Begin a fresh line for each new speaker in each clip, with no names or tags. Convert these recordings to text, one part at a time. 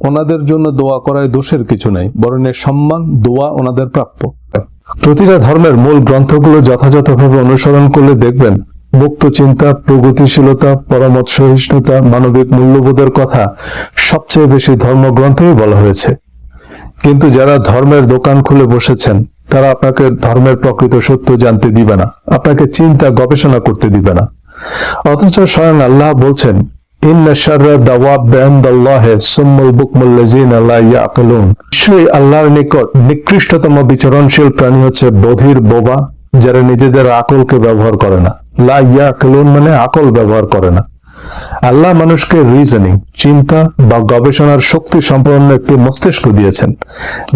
ওনাদের জন্য দোয়া করায় দোষের কিছু নাই, বরং এর সম্মান, দোয়া ওনাদের প্রাপ্য। প্রতিটা ধর্মের মূল গ্রন্থগুলো যথাযথভাবে অনুসরণ করলে দেখবেন, মুক্ত চিন্তা, প্রগতিশীলতা পরমত সহিষ্ণুতা মানবিক মূল্যবোধের কথা সবচেয়ে বেশি ধর্মগ্রন্থেই বলা হয়েছে। কিন্তু যারা ধর্মের দোকান খুলে বসেছেন, তারা আপনাকে ধর্মের প্রকৃত সত্য জানতে দিবে না, আপনাকে চিন্তা গবেষণা করতে দিবে না। অথচ স্বয়ং আল্লাহ বলছেন নিকৃষ্টতম বিচরণশীল প্রাণী হচ্ছে বধির বোবা, যারা নিজেদের আকলকে ব্যবহার করে না। লা ইয়াকিলুন মানে আকল ব্যবহার করে না। আল্লাহ মানুষকে রিজনিং চিন্তা বা গবেষণার শক্তি সম্পন্ন একটি মস্তিষ্ক দিয়েছেন।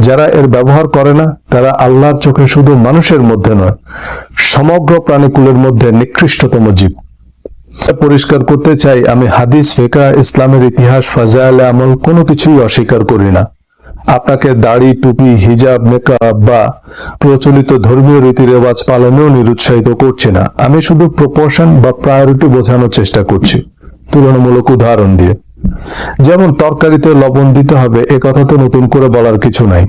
যারা এর ব্যবহার করে না, তারা আল্লাহর চোখে শুধু মানুষের মধ্যে নয়, সমগ্র প্রাণীকুলের মধ্যে নিকৃষ্টতম জীব। পরিষ্কার করতে চাই, আমি হাদিস ফেকা ইসলামের ইতিহাস, ফাজাইল, আমল কোনো কিছুই অস্বীকার করি না। আপনাকে দাড়ি, টুপি, হিজাব, মেকআপ বা প্রচলিত ধর্মীয় রীতি রেওয়াজ পালনেও নিরুৎসাহিত করছি না। আমি শুধু প্রপোর্শন বা প্রায়োরিটি বোঝানোর চেষ্টা করছি। তুলনামূলক উদাহরণ দিয়ে। যেমন তরকারিতে লবণ দিতে হবে, এ কথা তো নতুন করে বলার কিছু নাই।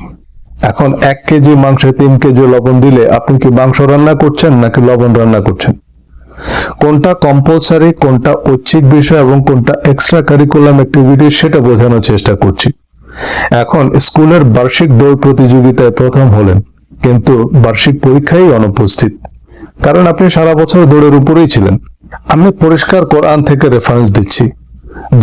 এখন এক কেজি মাংসে তিন কেজি লবণ দিলে আপনি কি মাংস রান্না করছেন নাকি লবণ রান্না করছেন? কোনটা কম্পালসারি কোনটা ঐচ্ছিক বিষয় এবং কোনটা এক্সট্রা কারিকুলাম অ্যাক্টিভিটি সেটা বোঝানোর চেষ্টা করছি। এখন স্কুলের বার্ষিক দৌড় প্রতিযোগিতায় প্রথম হলেন, কিন্তু বার্ষিক পরীক্ষায় অনুপস্থিত। কারণ আপনি সারা বছর দৌড়ের উপরেই ছিলেন। আমি পরিষ্কার কোরআন থেকে রেফারেন্স দিচ্ছি,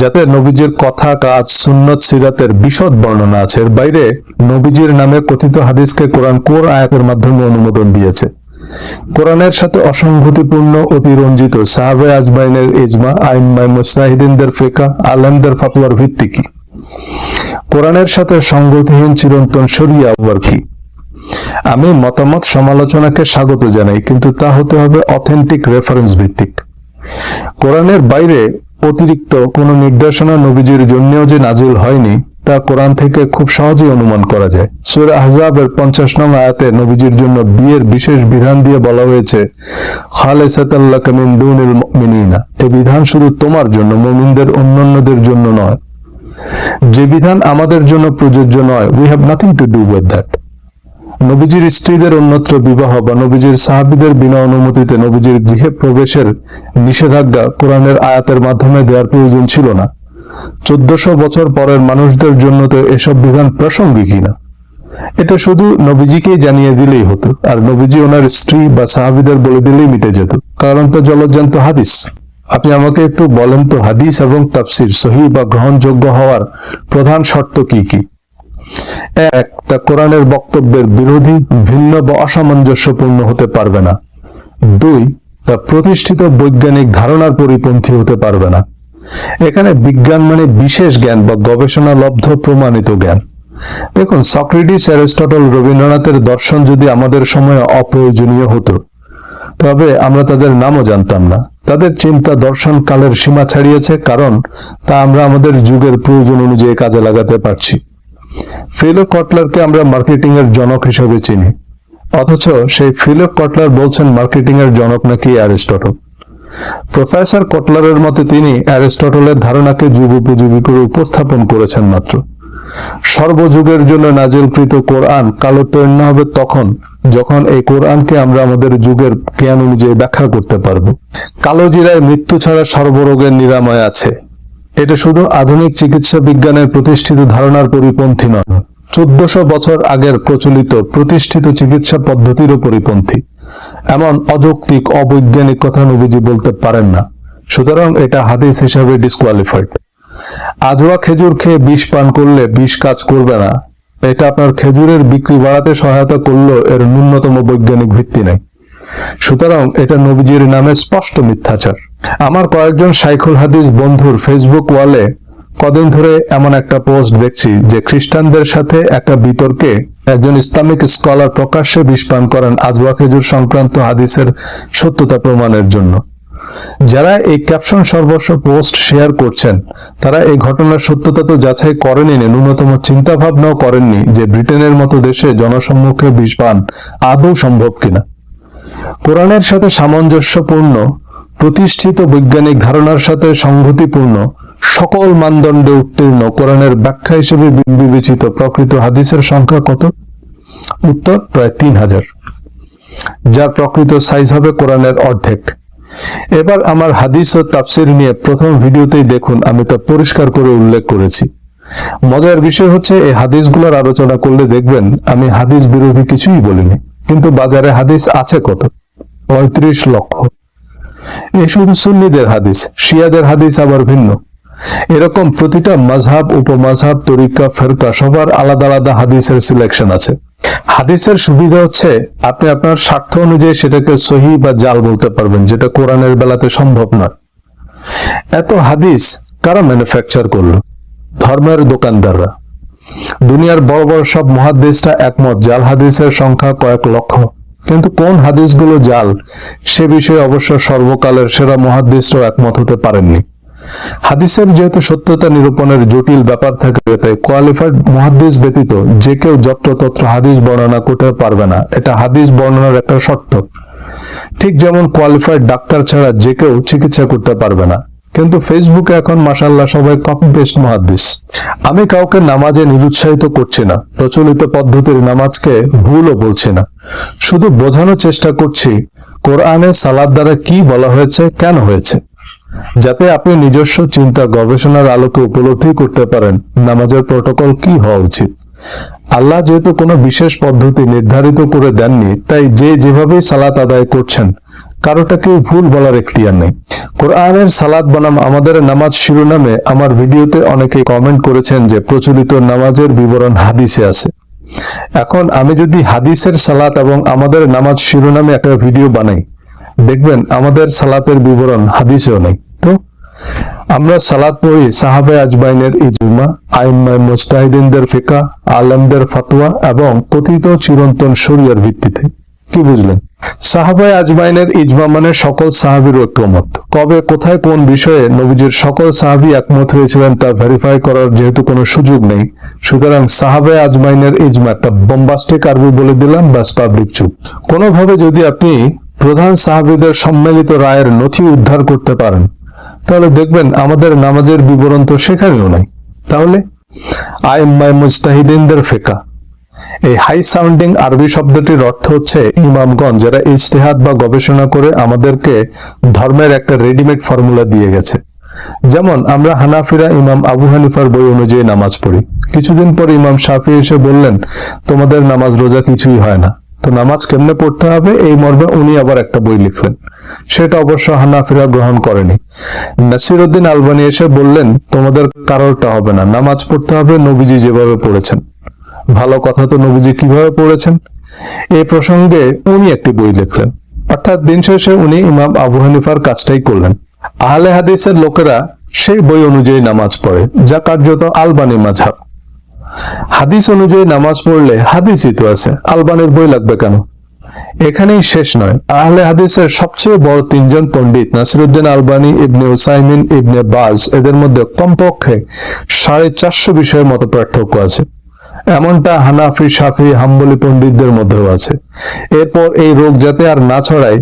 যাতে নবীজির কথা, কাজ, সুন্নত, সিরাতের বিশদ বর্ণনা আছে। এর বাইরে নবীজির নামে কথিত হাদিসকে কোরআন কোর আয়াতের মাধ্যমে অনুমোদন দিয়েছে। কোরআনের সাথে অসংগতিপূর্ণ, অতিরঞ্জিত সাহাবে আজমাইনের ইজমা আইনমাই মুস্তাহিদিনদের ফেকা, আলেমদের ফাতোয়ার ভিত্তি কি? কোরআনের সাথে সংগতিহীন চিরন্তন শরিয়া আবার কি? আমি মতামত সমালোচনাকে স্বাগত জানাই, কিন্তু তা হতে হবে অথেন্টিক রেফারেন্স ভিত্তিক। কোরআনের বাইরে অতিরিক্ত কোনো নির্দেশনা নবীজির জন্যও যে নাজিল হয়নি তা কোরআন থেকে খুব সহজেই অনুমান করা যায়। সূরা আহজাবের পঞ্চাশ নং আয়াতে নবীজির জন্য বিয়ের বিশেষ বিধান দিয়ে বলা হয়েছে মুমিনিনা। এই বিধান শুধু তোমার জন্য, মুমিনদের অন্যান্যদের জন্য নয়। যে বিধান আমাদের জন্য প্রযোজ্য নয় we have nothing to do with that নবীজির স্ত্রীদের অন্যত্র বিবাহ বা নবীজির সাহাবিদের বিনা অনুমতিতে নবীজির গৃহে প্রবেশের নিষেধাজ্ঞা কোরআনের আয়াতের মাধ্যমে দেওয়ার প্রয়োজন ছিল না। চোদ্দশো বছর পরের মানুষদের জন্য তো এসব বিধান প্রাসঙ্গিকই না। এটা শুধু নবীজিকেই জানিয়ে দিলেই হতো, আর নবীজি ওনার স্ত্রী বা সাহাবিদের বলে দিলেই মিটে যেত। কারণ তো জলজ্জান্ত হাদিস। আপনি আমাকে একটু বলেন তো, হাদিস এবং তাফসির সহি বা গ্রহণযোগ্য হওয়ার প্রধান শর্ত কি কি? এক, তা কোরআনের বক্তব্যের বিরোধী, ভিন্ন বা অসামঞ্জস্যপূর্ণ হতে পারবে না। দুই, তা প্রতিষ্ঠিত বৈজ্ঞানিক ধারণার পরিপন্থী হতে পারবে না। এখানে বিজ্ঞান মানে বিশেষ জ্ঞান বা গবেষণা লব্ধ প্রমাণিত জ্ঞান। দেখুন, সক্রেটিস অ্যারিস্টটল রবীন্দ্রনাথের দর্শন যদি আমাদের সময়ে অপ্রয়োজনীয় হতো, তবে আমরা তাদের নামও জানতাম না। তাদের চিন্তা দর্শন কালের সীমা ছাড়িয়েছে, কারণ তা আমরা আমাদের যুগের প্রয়োজন অনুযায়ী কাজে লাগাতে পারছি। ফিলো কটলারকে আমরা মার্কেটিং এর জনক হিসেবে চিনি। অথচ সেই ফিলো কটলার বলছেন মার্কেটিং এর জনক নাকি অ্যারিস্টটল। প্রফেসর কটলারের মতে তিনি অ্যারিস্টটলের ধারণাকে যুগ উপযোগী করে উপস্থাপন করেছেন মাত্র। সর্বযুগের জন্য নাজিলকৃত কোরআন কালোত্তীর্ণ হবে তখন, যখন এই কোরআনকে আমরা আমাদের যুগের জ্ঞান অনুযায়ী ব্যাখ্যা করতে পারব। কালোজিরায় মৃত্যু ছাড়া সর্বরোগের নিরাময় আছে। এটা শুধু আধুনিক চিকিৎসা বিজ্ঞানের প্রতিষ্ঠিত ধারণার পরিপন্থী নয়। চোদ্দশো বছর আগের প্রচলিত প্রতিষ্ঠিত চিকিৎসা পদ্ধতিরও পরিপন্থী। এমন অযৌক্তিক, অবৈজ্ঞানিক কথা নবীজি বলতে পারেন না। সুতরাং এটা হাদিস হিসাবে ডিসকোয়ালিফাইড আজোয়া খেজুর খেয়ে বিষ পান করলে বিষ কাজ করবে না। এটা আপনার খেজুরের বিক্রি বাড়াতে সহায়তা করলেও এর ন্যূনতম বৈজ্ঞানিক ভিত্তি নেই। সুতরাং এটা নবীজির নামে স্পষ্ট মিথ্যাচার। আমার কয়েকজন সাইকুল হাদিস বন্ধুর ফেসবুক ওয়ালে কদিন ধরে এমন একটা পোস্ট দেখছি যে খ্রিস্টানদের সাথে একটা বিতর্কে একজন ইসলামিক স্কলার প্রকাশ্যে বিষ পান করেন আজওয়া খেজুর সংক্রান্ত হাদিসের সত্যতা প্রমাণের জন্য। যারা এই ক্যাপশন সর্বস্ব পোস্ট শেয়ার করছেন, তারা এই ঘটনার সত্যতা তো যাচাই করেনি ন্যূনতম চিন্তা ভাবনাও করেননি যে ব্রিটেনের মতো দেশে জনসম্মুখে বিষ পান আদৌ সম্ভব কিনা। কোরআনের সাথে সামঞ্জস্যপূর্ণ, প্রতিষ্ঠিত বৈজ্ঞানিক ধারণার সাথে সংগতিপূর্ণ সকল মানদণ্ডে উত্তীর্ণ। কোরআনের ব্যাখ্যা হিসেবে বিবেচিত প্রকৃত হাদিসের সংখ্যা কত? উত্তর, প্রায় তিন হাজার। যার প্রকৃত সাইজ হবে কোরআনের অর্ধেক। এবার আমার হাদিস ও তাফসির নিয়ে প্রথম ভিডিওতেই দেখুন, আমি তা পরিষ্কার করে উল্লেখ করেছি। মজার বিষয় হচ্ছে, এই হাদিসগুলোর আলোচনা করলে দেখবেন, আমি হাদিস বিরোধী কিছুই বলিনি। কিন্তু বাজারে হাদিস আছে কত? পঁয়ত্রিশ লক্ষ। এ শুধু সুন্নিদের হাদিস, শিয়াদের হাদিস আবার ভিন্ন। এরকম প্রতিটা মাঝহাব, উপমাঝহাব, তরিকা, ফেরকা সবার আলাদা আলাদা হাদিসের সিলেকশন আছে। হাদিসের সুবিধা হচ্ছে আপনি আপনার স্বার্থ অনুযায়ী সেটাকে সহি বা জাল বলতে পারবেন, যেটা কোরআনের বেলাতে সম্ভব নয়। এত হাদিস কারা ম্যানুফ্যাকচার করল? ধর্মের দোকানদাররা। দুনিয়ার বড় বড় সব মহাদেশটা একমত, জাল হাদিসের সংখ্যা কয়েক লক্ষ। কিন্তু কোন হাদিসগুলো জাল, সে বিষয়ে অবশ্য সর্বকালের সেরা মহাদেশরাও একমত হতে পারেননি। হাদিসের যেহেতু সত্যতা নিরূপণের জটিল ব্যাপার থাকে, তাই কোয়ালিফাইড মহাদিস ব্যতীত যে কেউ যত্রতত্র হাদিস বর্ণনা করতে পারবে না। এটা হাদিস বর্ণনার একটা শর্ত। ঠিক যেমন কোয়ালিফাইড ডাক্তার ছাড়া যে কেউ চিকিৎসা করতে পারবে না। কিন্তু ফেসবুকে এখন মাসাল্লাহ সবাই কপি পেস্ট মহাদিস আমি কাউকে নামাজে নিরুৎসাহিত করছি না, প্রচলিত পদ্ধতির নামাজকে ভুলও বলছি না। শুধু বোঝানোর চেষ্টা করছি, কোরআনে সালাদ দ্বারা কি বলা হয়েছে, কেন হয়েছে। যাতে আপনি নিজস্ব চিন্তা গবেষণার আলোকে উপলব্ধি করতে পারেন, নামাজের প্রটোকল কি হওয়া উচিত? আল্লাহ যেহেতু কোনো বিশেষ পদ্ধতি নির্ধারিত করে দেননি, তাই যে যেভাবেই সালাত আদায় করছেন কারোটাকেও ভুল বলার এখতিয়ার নেই। কোরআনের সালাত বনাম আমাদের নামাজ শিরোনামে আমার ভিডিওতে অনেকে কমেন্ট করেছেন যে প্রচলিত নামাজের বিবরণ হাদিসে আছে। এখন আমি যদি হাদিসের সালাত এবং আমাদের নামাজ শিরোনামে একটা ভিডিও বানাই দেখবেন আমাদের সালাতের বিবরণ, হাদিসেও নেই। তো আমরা সালাত পড়ি সাহাবে আজবাইনের ইজমা আইম্মায় মুস্তাহিদিনদের ফিকা, আলমদের ফতোয়া এবং কথিত চিরন্তন শরিয়ার ভিত্তিতে। কি বুঝলেন? সাহাবায় আজমাইনের ইজমা মানে সকল সাহাবির ঐক্যমত। কবে, কোথায়, কোন বিষয়ে নবীজির সকল সাহাবি একমত হয়েছিলেন তা ভেরিফাই করার যেহেতু কোনো সুযোগ নেই। সুতরাং সাহাবায় আজমাইনের ইজমা একটা বম্বাস্টিক আরবি বলে দিলাম, ব্যাস পাবলিক চুপ। কোনোভাবে যদি আপনি প্রধান সাহাবিদের সম্মিলিত রায়ের নথি উদ্ধার করতে পারেন। তাহলে দেখবেন আমাদের নামাজের বিবরণ তো সেখানেও নাই। তাহলে আইম্মায় মুস্তাহিদিনদের ফেকা। এই হাই সাউন্ডিং আরবি শব্দটির অর্থ হচ্ছে ইমামগণ যারা ইজতেহাদ বা গবেষণা করে আমাদেরকে ধর্মের একটা রেডিমেড ফর্মুলা দিয়ে গেছে। যেমন আমরা হানাফিরা ইমাম আবু হানিফার বই অনুযায়ী নামাজ পড়ি। কিছুদিন পর ইমাম শাফি এসে বললেন, তোমাদের নামাজ রোজা কিছুই হয় না। তো নামাজ কেমনে পড়তে হবে এই মর্মে উনি আবার একটা বই লিখলেন। সেটা অবশ্য হানাফিরা গ্রহণ করেনি। নাসিরউদ্দিন আলবানি এসে বললেন, তোমাদের কারোরটা হবে না। নামাজ পড়তে হবে নবীজি যেভাবে পড়েছেন। ভালো কথা তো নবীজি কীভাবে পড়েছেন? এই প্রসঙ্গে উনি একটি বই লিখলেন। অর্থাৎ দিন শেষে উনি ইমাম আবু হানিফার কাজটাই করলেন। আহলে হাদিসের লোকেরা সেই বই অনুযায়ী নামাজ পড়ে, যা কার্যত আলবানি মাঝহাব। হাদিস অনুযায়ী নামাজ পড়লে হাদিসই তো আছে। আলবানির বই লাগবে কেন? এখানেই শেষ নয়। আহলে হাদিসের সবচেয়ে বড় তিনজন পণ্ডিত, নাসিরুদ্দিন আলবানি, ইবনে উসাইমিন, ইবনে বাজ, এদের মধ্যে কমপক্ষে সাড়ে চারশো বিষয়ের মতো পার্থক্য আছে। এমনটা হানাফি সাফি হাম্বলি পণ্ডিতদের মধ্যেও আছে। এরপর এই রোগ যাতে আর না ছড়ায়,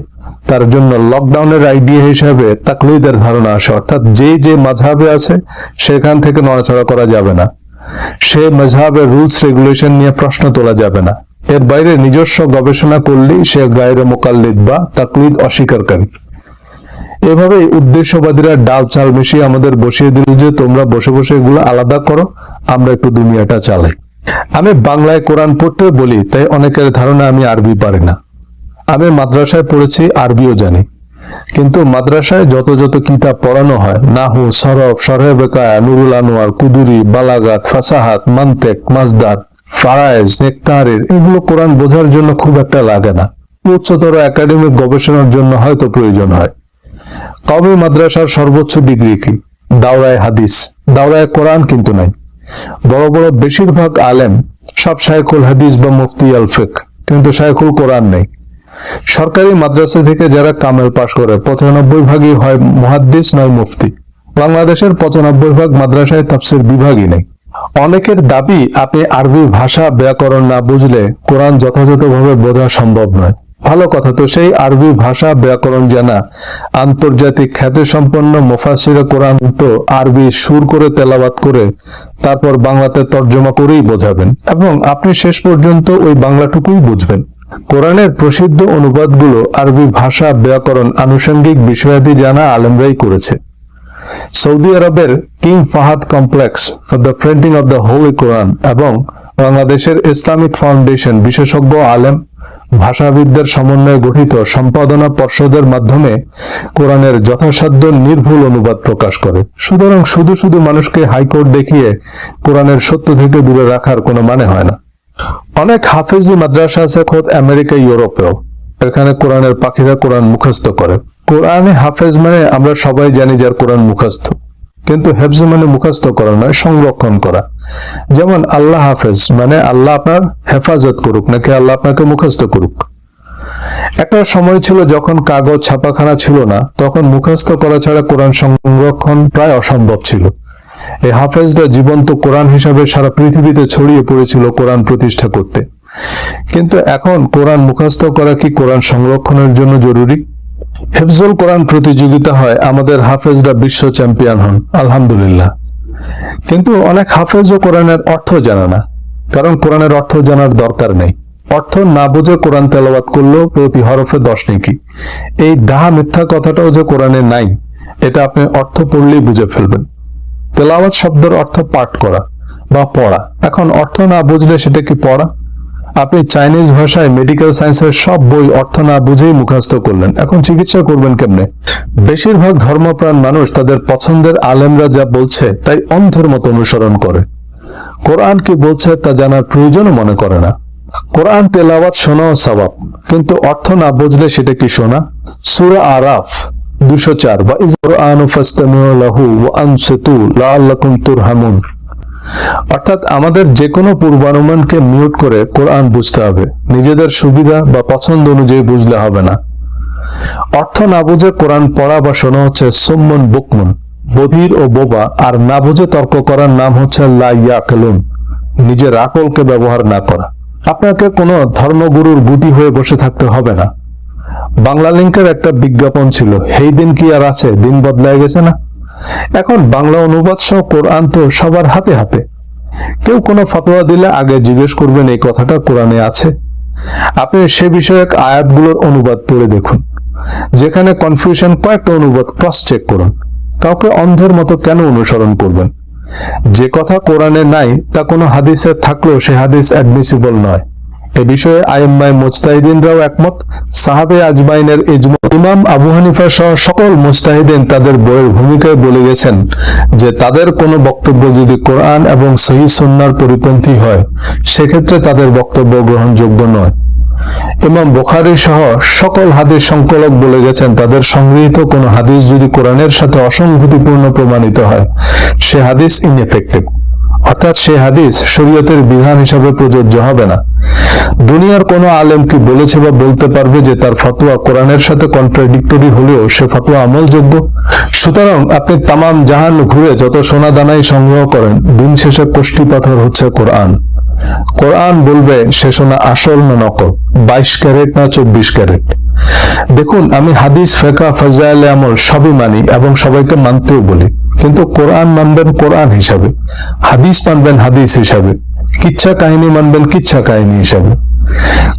তার জন্য লকডাউনের আইডিয়া হিসেবে তাকলিদের ধারণা আসে। অর্থাৎ যে যে মাঝহাবে আছে, সেখান থেকে নড়াচড়া করা যাবে না। সে মজহাবের রুলস রেগুলেশন নিয়ে প্রশ্ন তোলা যাবে না। এর বাইরে নিজস্ব গবেষণা করলেই সে গায়ের মোকাল্লিদ বা তাকলিদ অস্বীকারী এভাবেই উদ্দেশ্যবাদীরা ডাল চাল মিশিয়ে আমাদের বসিয়ে দিল যে, তোমরা বসে বসে এগুলো আলাদা করো, আমরা একটু দুনিয়াটা চালাই। আমি বাংলায় কোরআন পড়তে বলি, তাই অনেকের ধারণা আমি আরবি পারি না। আমি মাদ্রাসায় পড়েছি, আরবিও জানি। কিন্তু মাদ্রাসায় যত যত কিতাব পড়ানো হয়, নাহু, সরব সরহে বেকায়া নুরুল আনোয়ার, কুদুরি, বালাগাত, ফাসাহাত, মান্তেক মাজদার ফারায়েজ, নেকতারের, এগুলো কোরআন বোঝার জন্য খুব একটা লাগে না। উচ্চতর একাডেমিক গবেষণার জন্য হয়তো প্রয়োজন হয়। কবি মাদ্রাসার সর্বোচ্চ ডিগ্রি কি? দাওরায় হাদিস। দাওরায় কোরআন কিন্তু নাই। বড় বড় বেশিরভাগ আলেম সব শায়খুল হাদিস বা মুফতি আল ফিক, কিন্তু শায়খুল কোরআন নেই। সরকারি মাদ্রাসা থেকে যারা কামেল পাশ করে, পঁচানব্বই ভাগই হয় মহাদ্দিস, নয় মুফতি। বাংলাদেশের পঁচানব্বই ভাগ মাদ্রাসায় তাফসির বিভাগই নেই। অনেকের দাবি, আপনি আরবি ভাষা ব্যাকরণ না বুঝলে কোরআন যথাযথভাবে বোঝা সম্ভব নয়। ভালো কথা তো সেই আরবি ভাষা ব্যাকরণ জানা। আন্তর্জাতিক খ্যাতি সম্পন্ন মুফাসিরে কোরআন তো আরবি সুর করে তেলাওয়াত করে তারপর বাংলাতে তর্জমা করেই বোঝাবেন। এবং আপনি শেষ পর্যন্ত ওই বাংলাটুকুই বুঝবেন। কোরআনের প্রসিদ্ধ অনুবাদগুলো আরবি ভাষা, ব্যাকরণ, আনুষঙ্গিক বিষয়াদি জানা আলেমরাই করেছে। সৌদি আরবের King Fahd Complex for the printing of the Holy Quran এবং বাংলাদেশের ইসলামিক ফাউন্ডেশন বিশেষজ্ঞ আলেম, ভাষাবিদদের সমন্বয়ে গঠিত সম্পাদনা পর্ষদের মাধ্যমে কোরআনের যথাসাধ্য নির্ভুল অনুবাদ প্রকাশ করে। সুতরাং শুধু শুধু মানুষকে হাইকোর্ট দেখিয়ে কোরআনের সত্য থেকে দূরে রাখার কোনো মানে হয় না। অনেক হাফিজি মাদ্রাসা আছে খোদ আমেরিকা, ইউরোপেও। এখানে কোরআনের পাখিরা কোরআন মুখস্থ করে। কোরআনে হাফেজ মানে আমরা সবাই জানি যার কোরআন মুখস্থ। কিন্তু হেফজ মানে মুখস্থ করা নয়, সংরক্ষণ করা। যেমন আল্লাহ হাফেজ মানে আল্লাহ আপনার হেফাজত করুক, নাকি আল্লাহ আপনাকে মুখস্থ করুক। একটা সময় ছিল যখন কাগজ ছাপাখানা ছিল না, তখন মুখস্থ করা ছাড়া কোরআন সংরক্ষণ প্রায় অসম্ভব ছিল। এই হাফেজরা জীবন্ত কোরআন হিসাবে সারা পৃথিবীতে ছড়িয়ে পড়েছিল কোরআন প্রতিষ্ঠা করতে। কিন্তু এখন কোরআন মুখস্থ করা কি কোরআন সংরক্ষণের জন্য জরুরি? হেফজুল কোরআন প্রতিযোগিতা হয়, আমাদের হাফেজরা বিশ্ব চ্যাম্পিয়ন হন, আলহামদুলিল্লাহ। কিন্তু অনেক হাফেজও কোরআনের অর্থ জানে না, কারণ কোরআনের অর্থ জানার দরকার নেই। অর্থ না বুঝে কোরআন তেলাওয়াত করলেও প্রতি হরফে দশ নেকি। এই ডাহা মিথ্যা কথাটাও যে কোরআনে নাই, এটা আপনি অর্থ পড়লেই বুঝে ফেলবেন। তেলাওয়াত শব্দের অর্থ পাঠ করা বা পড়া। এখন অর্থ না বুঝলে সেটা কি পড়া? আপনি চাইনিজ ভাষায় মেডিকেল সায়েন্সের সব বই অর্থ না বুঝেই মুখস্থ করলেন। এখন চিকিৎসা করবেন কেমনে? বেশিরভাগ ধর্মপ্রাণ মানুষ তাদের পছন্দের আলেমরা যা বলছে তাই অন্ধের মতো অনুসরণ করে। কোরআন কি বলছে তা জানার প্রয়োজনও মনে করে না। কোরআন তেলাওয়াত শোনাও সবাব কিন্তু অর্থ না বুঝলে সেটা কি শোনা? সুরা আরাফ। দুশো চার বা অর্থাৎ আমাদের যে কোনো পূর্বানুমানকে মিউট করে কোরআন বুঝতে হবে। নিজেদের সুবিধা বা পছন্দ অনুযায়ী বুঝলে হবে না। অর্থ না বুঝে কোরআন পড়া বা শোনা হচ্ছে সুম্মন বুকমন। বধির ও বোবা আর না বুঝে তর্ক করার নাম হচ্ছে লাইয়াকলুন নিজের আকলকে ব্যবহার না করা। আপনাকে কোনো ধর্মগুরুর গুটি হয়ে বসে থাকতে হবে না। বাংলা লিঙ্কের একটা বিজ্ঞাপন ছিল এই দিন কি আর আছে? দিন বদলায় গেছে না? এখন বাংলা অনুবাদ সহ কোরআন তো সবার হাতে হাতে। কেউ কোনো ফতোয়া দিলে আগে জিজ্ঞেস করবেন, এই কথাটা কোরআনে আছে? আপনি সে বিষয়ক আয়াতগুলোর অনুবাদ পড়ে দেখুন, যেখানে কনফিউশন কয়েকটা অনুবাদ ক্রস চেক করুন। কাউকে অন্ধের মতো কেন অনুসরণ করবেন? যে কথা কোরআনে নাই, তা কোনো হাদিসে থাকলেও সে হাদিস অ্যাডমিসিবল নয়। এ বিষয়ে আইম্মায় মুস্তাহিদিনরাও একমত। সাহাবে আজমাইনের এজম ইমাম আবু হানিফা সহ সকল মুস্তাহিদিন তাদের বইয়ের ভূমিকায় বলে গেছেন যে তাদের কোনো বক্তব্য যদি কোরআন এবং সহি সন্ন্যার পরিপন্থী হয়, সেক্ষেত্রে তাদের বক্তব্য গ্রহণযোগ্য নয়। ইমাম বুখারী সহ সকল হাদিস সংকলক বলে গেছেন, তাদের সংগৃহীত কোন হাদিস যদি কোরআনের সাথে অসংগতিপূর্ণ প্রমাণিত হয়, সে হাদিস ইনএফেক্টিভ অর্থাৎ সে হাদিস শরীয়তের বিধান হিসাবে প্রযোজ্য হবে না। দুনিয়ার কোন আলেম কি বলেছে বা বলতে পারবে যে তার ফতোয়া কোরআনের সাথে কন্ট্রাডিক্টরি হলেও সে ফতোয়া আমলযোগ্য? সুতরাং আপনি তামাম জাহান ঘুরে যত সোনা দানাই সংগ্রহ করেন, দিন শেষে কোষ্টি পাথর হচ্ছে কোরআন। কোরআন বলবে, সে সোনা আসল না নকল? বাইশ ক্যারেট না চব্বিশ ক্যারেট? দেখুন, আমি হাদিস ফেকা ফজাইল, আমল সবই মানি এবং সবাইকে মানতেও বলি। কিন্তু কোরআন মানবেন কোরআন হিসাবে, হাদিস মানবেন হাদিস হিসাবে, কিচ্ছা কাহিনী মানবেন কিচ্ছা কাহিনী হিসাবে।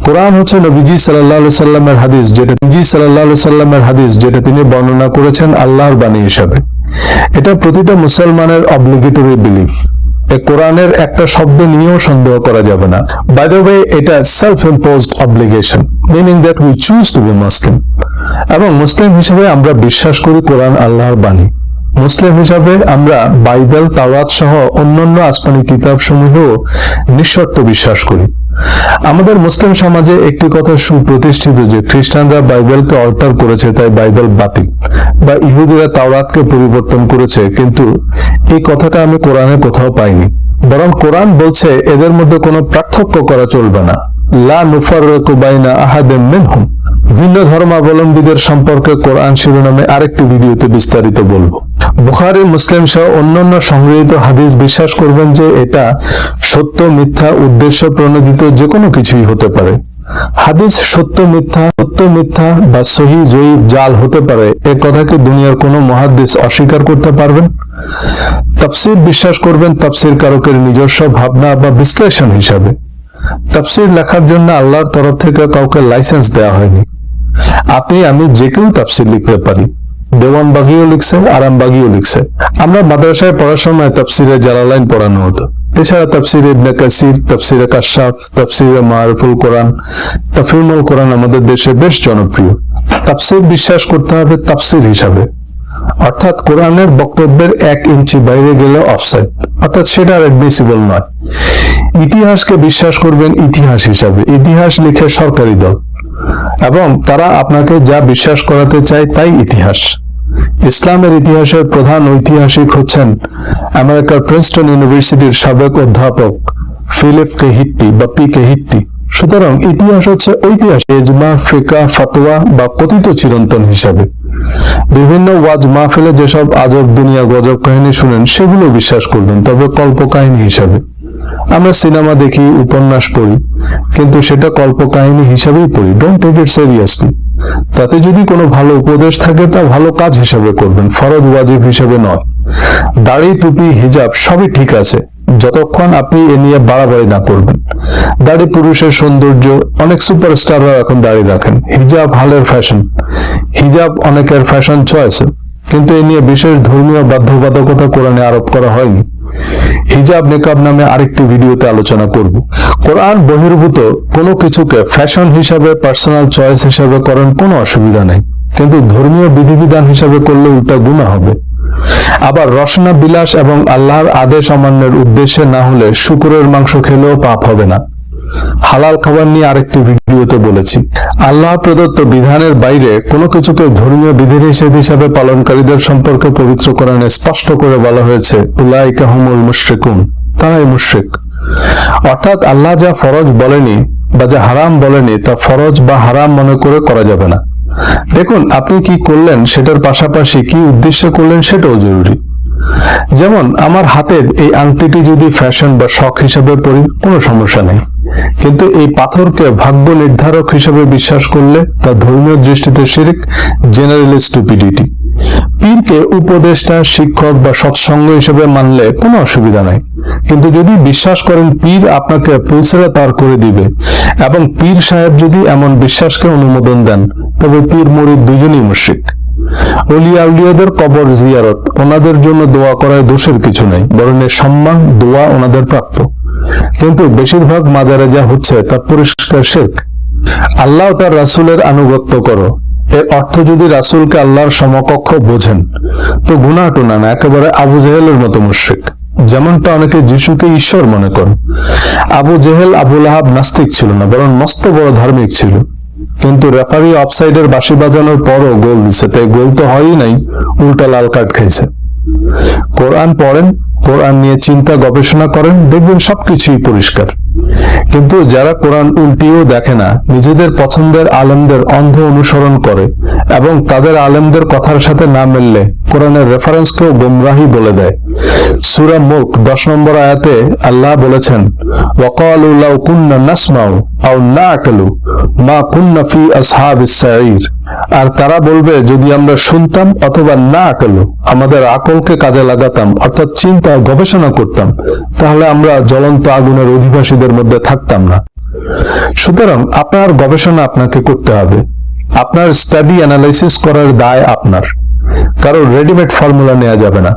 কোরআন হচ্ছে নবীজি সাল্লাহ সাল্লামের হাদিস, যেটা নবীজি সাল্লাহ সাল্লামের হাদিস, যেটা তিনি বর্ণনা করেছেন আল্লাহর বাণী হিসাবে। এটা প্রতিটা মুসলমানের অবলিগেটরি বিলিফ কোরআনের একটা শব্দ নিয়েও সন্দেহ করা যাবে না। বাই দ্য ওয়ে এটা self imposed obligation meaning that we choose to be Muslim এবং মুসলিম হিসেবে আমরা বিশ্বাস করি কোরআন আল্লাহর বাণী। মুসলিম হিসাবে আমরা বাইবেল, তাওরাত সহ অন্যান্য আসমানি কিতাব সমূহেও নিঃশর্ত বিশ্বাস করি। আমাদের মুসলিম সমাজে একটি কথা সুপ্রতিষ্ঠিত যে খ্রিস্টানরা বাইবেলকে অল্টার করেছে, তাই বাইবেল বাতিল বা ইহুদিরা তাওরাতকে পরিবর্তন করেছে। কিন্তু এই কথাটা আমি কোরআনে কোথাও পাইনি। বরং কোরআন বলছে, এদের মধ্যে কোনো পার্থক্য করা চলবে না। লা নুফাররিকু বাইনা মিনহুম। ভিন্ন ধর্মাবলম্বীদের সম্পর্কে কোরআন শিরোনামে আরেকটি ভিডিওতে বিস্তারিত বলব। বুখারী, মুসলিম সহ অন্যান্য সংগৃহীত হাদিস বিশ্বাস করবেন যে এটা সত্য, মিথ্যা, উদ্দেশ্য প্রণোদিত যে কোনো কিছুই হতে পারে। হাদিস সত্য, মিথ্যা সত্য, মিথ্যা বা সহি, জয়ীব, জাল হতে পারে, এ কথাকে দুনিয়ার কোনো মহাদিস অস্বীকার করতে পারবেন? তাফসির বিশ্বাস করবেন তাফসির কারকের নিজস্ব ভাবনা বা বিশ্লেষণ হিসাবে। তাফসির লেখার জন্য আল্লাহর তরফ থেকে কাউকে লাইসেন্স দেওয়া হয়নি। আপনি, আমি যে কেউ তাফসির লিখতে পারি। দেওয়ান বাগিও লিখছে আরাম বাগিও লিখছে। আমরা মাদ্রাসায় পড়ার সময় তাফসিরে জালালাইন পড়ানো হতো। এছাড়া তাফসির ইবনে কাসির, তাফসিরে কাশাফ, তাফসিরে মারুফুল কোরআন তাফিমুল কোরআন আমাদের দেশে বেশ জনপ্রিয়। তাফসির বিশ্বাস করতে হবে তাফসির হিসাবে। অর্থাৎ কোরআনের বক্তব্যের এক ইঞ্চি বাইরে গেলে অফসাইড অর্থাৎ সেটা আর অ্যাডমিসিবল নয়। ইতিহাসকে বিশ্বাস করবেন ইতিহাস হিসাবে। ইতিহাস লিখে সরকারি দল। এবং তারা আপনাকে যা বিশ্বাস করাতে চায় তাই ইতিহাস। ইসলামের ইতিহাসের প্রধান ঐতিহাসিক হচ্ছেন আমেরিকার প্রিন্সটন ইউনিভার্সিটির সাবেক অধ্যাপক ফিলিপ কে হিট্টি বা পি কে হিট্টি। সুতরাং ইতিহাস হচ্ছে ঐতিহাস এজমা ফিকা ফতোয়া বা কথিত চিরন্তন হিসাবে। বিভিন্ন ওয়াজ মাহফিলে যেসব আজব দুনিয়া গজব কাহিনী শুনেন, সেগুলো বিশ্বাস করবেন, তবে কল্পকাহিনী হিসাবে। আমরা সিনেমা দেখি, উপন্যাস পড়ি, কিন্তু সেটা কল্পকাহিনী হিসাবেই পড়ি। ডোন্ট টেক ইট সিরিয়াসলি তাতে যদি কোনো ভালো উপদেশ থাকে, তা ভালো কাজ হিসাবে করবেন, ফরজ ওয়াজিব হিসাবে নয়। দাড়ি, টুপি, হিজাব সবই ঠিক আছে। যতক্ষণ আপনি এ নিয়ে বাড়াবাড়ি না করবেন। দাড়ি পুরুষের সৌন্দর্য, অনেক সুপারস্টাররা এখন দাড়ি রাখেন। হিজাব হালের ফ্যাশন হিজাব অনেকের ফ্যাশন চয়েস কিন্তু এ নিয়ে বিশেষ ধর্মীয় বাধ্যবাধকতা কোরআনে আরোপ করা হয়নি। হিজাব নেকাব নামে আরেকটি ভিডিওতে আলোচনা করব। কোরআন বহির্ভূত কোনো কিছুকে ফ্যাশন হিসাবে, পার্সোনাল চয়েস হিসাবে করেন কোনো অসুবিধা নেই। কিন্তু ধর্মীয় বিধিবিধান হিসাবে করলে উল্টা গুণা হবে। আবার রসনা বিলাস এবং আল্লাহর আদেশ অমান্যের উদ্দেশ্যে না হলে শুকুরের মাংস খেলেও পাপ হবে না। হালাল খাবার নিয়ে আরেকটি ভিডিওতে বলেছি। আল্লাহ প্রদত্ত বিধানের বাইরে কোনো কিছুকে ধর্মীয় বিধিনিষেধ হিসাবে পালনকারীদের সম্পর্কে পবিত্র কোরআনে স্পষ্ট করে বলা হয়েছে, উলাইকা হুমুল মুশরিকুন, তারাই মুশরিক। অর্থাৎ আল্লাহ যা ফরজ বলেনি বা যা হারাম বলেনি, তা ফরজ বা হারাম মনে করে করা যাবে না। দেখুন, আপনি কি করলেন, সেটার পাশাপাশি কি উদ্দেশ্যে করলেন, সেটাও জরুরি। যেমন আমার হাতের এই আংটিটি যদি ফ্যাশন বা শখ হিসাবে পড়ি কোনো সমস্যা নেই। কিন্তু এই পাথরকে ভাগ্য নির্ধারক হিসাবে বিশ্বাস করলে তা ধর্মীয় দৃষ্টিতে শিরিক জেনারেল স্টুপিডিটি পীরকে উপদেষ্টা, শিক্ষক বা সৎসঙ্গ হিসেবে মানলে কোনো অসুবিধা নাই। কিন্তু যদি বিশ্বাস করেন পীর আপনাকে পুলসেরা তার করে দিবে, এবং পীর সাহেব যদি এমন বিশ্বাসকে অনুমোদন দেন, তবে পীর মরিদ দুজনই মুশরিক। অলিয়া উলিয়াদের কবর জিয়ারত। ওনাদের জন্য দোয়া করায় দোষের কিছু নেই, বরং সম্মান, দোয়া ওনাদের প্রাপ্য। কিন্তু বেশিরভাগ মাজারে যা হচ্ছে তা পরিষ্কার শেখ আল্লাহ তার রাসুলের আনুগত্য করো। এর অর্থ যদি রাসুলকে আল্লাহর সমকক্ষ বোঝেন, তো গুনাহটুনা না একেবারে আবু জেহেলের মতো মুশ্রিক যেমনটা অনেকে যিশুকে ঈশ্বর মনে করে আবু জেহেল আবুল আহাব নাস্তিক ছিল না, বরং মস্ত বড় ধার্মিক ছিল। কিন্তু রেফারি অফসাইডের বাঁশি বাজানোর পরও গোল দিছে তাই গোল তো হয়ই নাই, উল্টা লাল কার্ড খাইছে। কোরআন পড়েন, কোরআন নিয়ে চিন্তা, গবেষণা করেন, দেখবেন সবকিছুই পরিষ্কার। কিন্তু যারা কোরআন উল্টিয়েও দেখে না, নিজেদের পছন্দের আলেমদের অন্ধ অনুসরণ করে এবং তাদের আলেমদের কথার সাথে না মিললে কোরআনের রেফারেন্সকেও গোমরাহি বলে দেয়। সুরা মুখ দশ নম্বর আয়াতে আল্লাহ বলেছেন, ওয়াকালু লাউ কুন্না নাসমাউ আও নাআকালু মা কুন্না ফি আসহাবিস সাঈর। আর তারা বলবে, যদি আমরা শুনতাম অথবা না আকালু, আমাদের আকলকে কাজে লাগাতাম, অর্থাৎ চিন্তা গবেষণা করতাম, তাহলে আমরা জ্বলন্ত আগুনের অধিবাসীদের মধ্যে থাকতাম না। সুতরাং আপনার গবেষণা আপনাকে করতে হবে। আপনার স্টাডি অ্যানালাইসিস করার দায় আপনার। কারণ রেডিমেড ফর্মুলা নেওয়া যাবে না।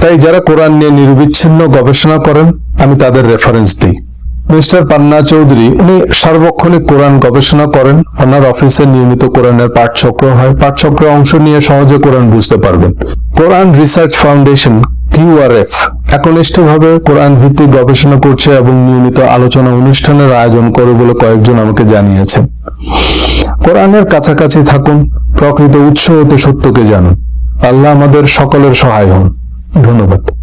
তাই যারা কোরআন নিয়ে নিরবিচ্ছিন্ন গবেষণা করেন, আমি তাদের রেফারেন্স দিই। মিস্টার পান্না চৌধুরী, উনি সার্বক্ষণিক কোরআন গবেষণা করেন। ওনার অফিসে নিয়মিত কোরআনের পাঠচক্র হয়। পাঠচক্রে অংশ নিয়ে সহজে কোরআন বুঝতে পারবেন। কোরআন রিসার্চ ফাউন্ডেশন, কিউআরএফ, একনিষ্ঠভাবে কোরআন ভিত্তিক গবেষণা করছে এবং নিয়মিত আলোচনা অনুষ্ঠানের আয়োজন করে বলে কয়েকজন আমাকে জানিয়েছেন। কোরআনের কাছাকাছি থাকুন, প্রকৃত উৎস হতে সত্যকে জানুন। আল্লাহ আমাদের সকলের সহায় হন। ধন্যবাদ।